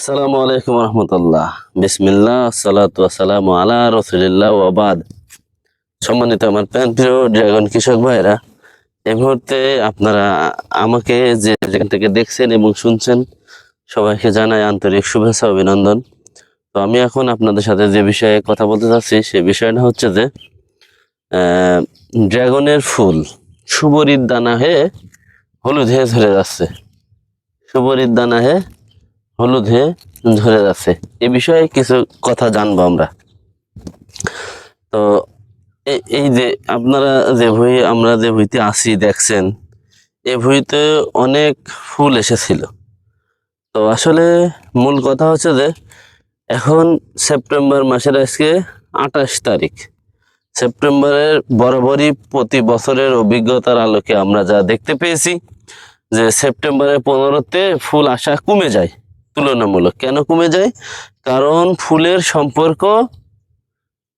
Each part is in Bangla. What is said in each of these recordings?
আসসালামু আলাইকুম রহমতুল্লাহ। বিসমিল্লাহ সালাতু সালাম আলা রসুলিল্লাহ ওবাদ সম্মানিত আমার প্যান প্রিয় ড্রাগন কৃষক ভাইরা এই মুহূর্তে আপনারা আমাকে যে যেখান থেকে দেখছেন এবং শুনছেন, সবাইকে জানাই আন্তরিক শুভেচ্ছা, অভিনন্দন। তো আমি এখন আপনাদের সাথে যে বিষয়ে কথা বলতে চাচ্ছি সে বিষয়টা হচ্ছে যে ড্রাগনের ফুল সুবরির দানা হয়ে হলুদ হয়ে ঝরে যাচ্ছে। সুবরির দানা হয়ে হলুদ হয়ে ঝরে যাচ্ছে। এ বিষয়ে কিছু কথা জানব আমরা। তো এই যে আপনারা যে ভুঁই, আমরা যে ভুঁইতে আসি দেখছেন, এ ভুইতে অনেক ফুল এসেছিল। তো আসলে মূল কথা হচ্ছে যে, এখন সেপ্টেম্বর মাসের আজকে আঠাশ তারিখ। সেপ্টেম্বরের বরাবরই প্রতি বছরের অভিজ্ঞতার আলোকে আমরা যা দেখতে পেয়েছি, যে সেপ্টেম্বরের পনেরোতে ফুল আসা কমে যায়। তুলনামূলক। কেন কমে যায়? কারণ ফুলের সম্পর্ক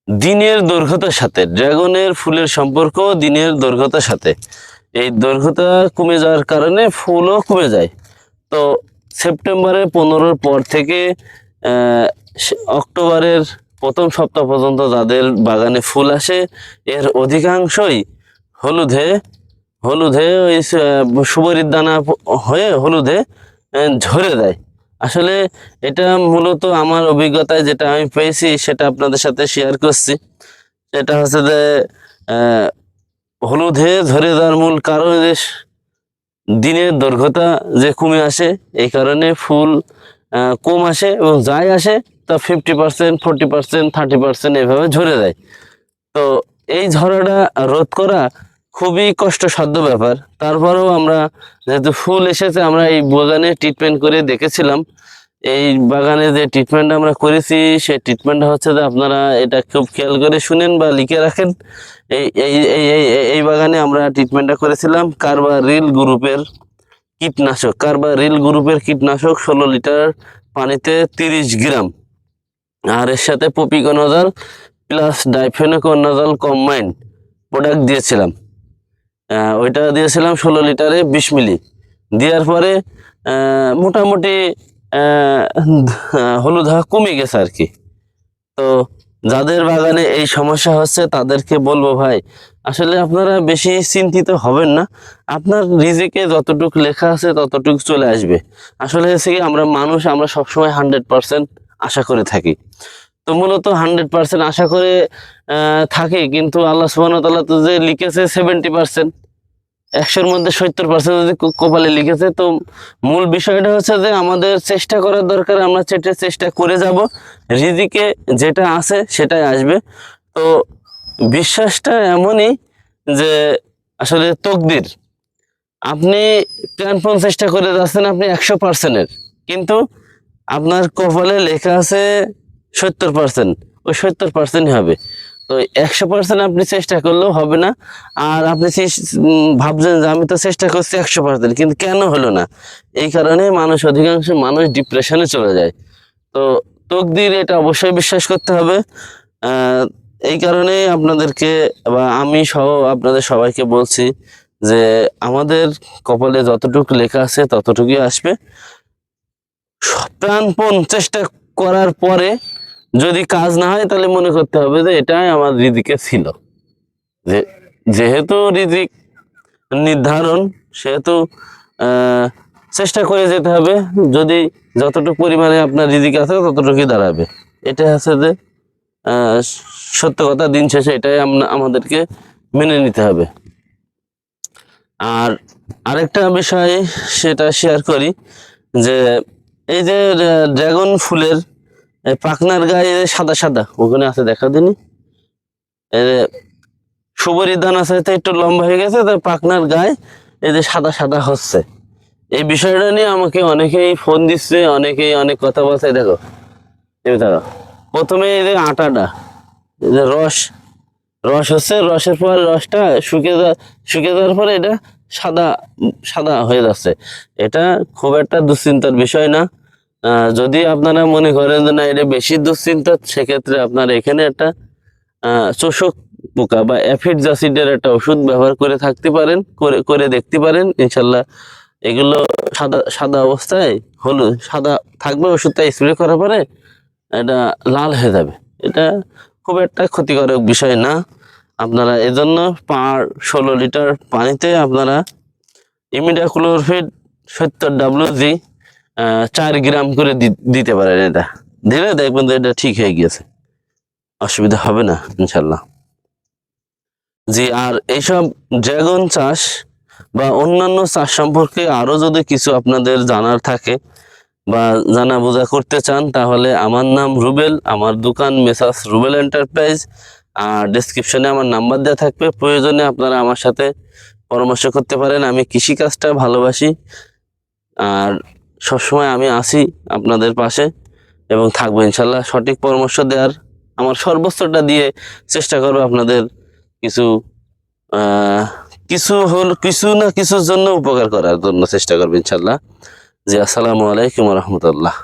দিনের দৈর্ঘ্যতার সাথে। ড্রাগনের ফুলের সম্পর্ক দিনের দৈর্ঘ্যতার সাথে। এই দৈর্ঘ্যতা কমে যাওয়ার কারণে ফুলও কমে যায়। তো সেপ্টেম্বরের পনেরোর পর থেকে অক্টোবরের প্রথম সপ্তাহ পর্যন্ত যাদের বাগানে ফুল আসে, এর অধিকাংশই হলুদে হলুদে ওই সুবরির দানা হয়ে হলুদে ঝরে দেয় আসলে এটা মূলত আমার অভিজ্ঞতায় যেটা আমি পেয়েছি, সেটা আপনাদের সাথে শেয়ার করছি। সেটা হচ্ছে যে হলুদ ঝরে যাওয়ার মূল কারণ যে দিনের দৈর্ঘ্যতা যে কমে আসে, এই কারণে ফুল কম আসে এবং যাই আসে, তা fifty percent forty percent thirty percent এভাবে ঝরে যায়। তো এই ঝরাটা রোধ করা খুবই কষ্টসাধ্য ব্যাপার। তারপরেও আমরা যেহেতু ফুল এসেছে, আমরা এই বাগানে ট্রিটমেন্ট করে দেখেছিলাম। এই বাগানে যে ট্রিটমেন্ট আমরা করেছি, সেই ট্রিটমেন্টটা হচ্ছে যে আপনারা এটা খুব খেয়াল করে শুনেন বা লিখে রাখেন। এই এই এই বাগানে আমরা ট্রিটমেন্টটা করেছিলাম কারবা রিল গ্রুপের কীটনাশক। কারবা রিল গ্রুপের কীটনাশক ষোলো লিটার পানিতে তিরিশ গ্রাম। আর এর সাথে propiconazole plus difenoconazole combined product দিয়েছিলাম। ওইটা দিয়েছিলাম ষোলো লিটারে বিশ মিলি। দেওয়ার পরে মোটামুটি হলুদ হাওয়া কমে গেছে আর কি। তো যাদের বাগানে এই সমস্যা হচ্ছে, তাদেরকে বলব ভাই, আসলে আপনারা বেশি চিন্তিত হবেন না। আপনার রিজিকে যতটুকু লেখা আছে, ততটুকু চলে আসবে। আসলে হচ্ছে কি, আমরা মানুষ, আমরা সবসময় হান্ড্রেড পার্সেন্ট আশা করে থাকি। মূলত হান্ড্রেড পার্সেন্ট আশা করে থাকি। কিন্তু আল্লাহ সুবাহ তাল্লাহ তো যে লিখেছে সেভেন্টি পার্সেন্ট একশোর মধ্যে সত্তর পার্সেন্ট যদি কপালে লিখেছে, তো মূল বিষয়টা হচ্ছে যে আমাদের চেষ্টা করার দরকার, আমরা চেটে চেষ্টা করে যাব। রিজিকে যেটা আছে সেটাই আসবে। তো বিশ্বাসটা এমনই যে আসলে তকদির। আপনি প্রাণপণ চেষ্টা করে যাচ্ছেন, আপনি একশো পার্সেন্টের কিন্তু আপনার কপালে লেখা আছে সত্তর পার্সেন্ট ওই সত্তর পার্সেন্টই হবে। তো একশো পার্সেন্ট আপনি চেষ্টা করলেও হবে না। আর আপনি ভাবছেন যে আমি তো চেষ্টা করছি একশো পার্সেন্ট কিন্তু কেন হলো না? এই কারণে মানুষ অধিকাংশ মানুষ ডিপ্রেশনে চলে যায়। তো তকদির এটা অবশ্যই বিশ্বাস করতে হবে। এই কারণে আপনাদেরকে বা আমি সহ আপনাদের সবাইকে বলছি যে আমাদের কপালে যতটুকু লেখা আছে ততটুকুই আসবে। প্রাণপণ চেষ্টা করার পরে যদি কাজ না হয়, তাহলে মনে করতে হবে যে এটাই আমার রিদিকে ছিল। যে, যেহেতু রিদিক নির্ধারণ, সেহেতু চেষ্টা করে যেতে হবে। যদি যতটুকু পরিমাণে আপনার রিদিক আছে, ততটুকুই দাঁড়াবে। এটা হচ্ছে যে সত্য কথা। দিন শেষে এটাই আমাদেরকে মেনে নিতে হবে। আর আরেকটা বিষয় সেটা শেয়ার করি, যে এই যে ড্রাগন ফুলের পাখনার গায়ে সাদা সাদা ওখানে আছে দেখা দিনি সুবরি দানা আছে তো একটু লম্বা হয়ে গেছে তার পাখনার গায়ে এই যে সাদা সাদা হচ্ছে। এই বিষয়টা নিয়ে আমাকে অনেকেই ফোন দিচ্ছে, অনেকেই অনেক কথা বলছে দেখো। এই দেখো, প্রথমে এই যে আটাটা, এই যে রস রস হচ্ছে, রসের পর রসটা শুকিয়ে শুকিয়ে যাওয়ার পরে এটা সাদা সাদা হয়ে যাচ্ছে। এটা খুব একটা দুশ্চিন্তার বিষয় না। যদি আপনারা মনে করেন যে না, এটা বেশি দুশ্চিন্তা, সেক্ষেত্রে আপনারা এখানে একটা চোষক পোকা বা অ্যাফিড জাসিডের একটা ওষুধ ব্যবহার করে থাকতে পারেন, করে করে দেখতে পারেন। ইনশাল্লাহ এগুলো সাদা সাদা অবস্থায় হলুদ সাদা থাকবে, ওষুধটা স্প্রে করার পরে এটা লাল হয়ে যাবে। এটা খুব একটা ক্ষতিকারক বিষয় না। আপনারা এজন্য পার ষোলো লিটার পানিতে আপনারা ইমিডাক্লোরফিড সত্তর ডাব্লিউ জি চার গ্রাম করে দিতে পারেন এটা। দিলে দেখবেন যে এটা ঠিক হয়ে গিয়েছে। অসুবিধা হবে না ইনশাল্লাহ জি আর এইসব ড্রাগন চাষ বা অন্যান্য চাষ সম্পর্কে আরও যদি কিছু আপনাদের জানার থাকে বা জানা বোঝা করতে চান তাহলে আমার নাম রুবেল আমার দোকান মেসাস রুবেল এন্টারপ্রাইজ আর ডেসক্রিপশনে আমার নাম্বার দেওয়া থাকবে। প্রয়োজনে আপনারা আমার সাথে পরামর্শ করতে পারেন। আমি কৃষিকাজটা ভালোবাসি আর সবসময় আমি আছি আপনাদের পাশে এবং থাকব ইনশাল্লাহ। সঠিক পরামর্শ দেওয়ার আমার সর্বোচ্চটা দিয়ে চেষ্টা করব আপনাদের কিছু কিছু হল, কিছু না কিছুর জন্য উপকার করার জন্য চেষ্টা করব ইনশাল্লাহ। জি, আসসালামু আলাইকুম রহমতুল্লাহ।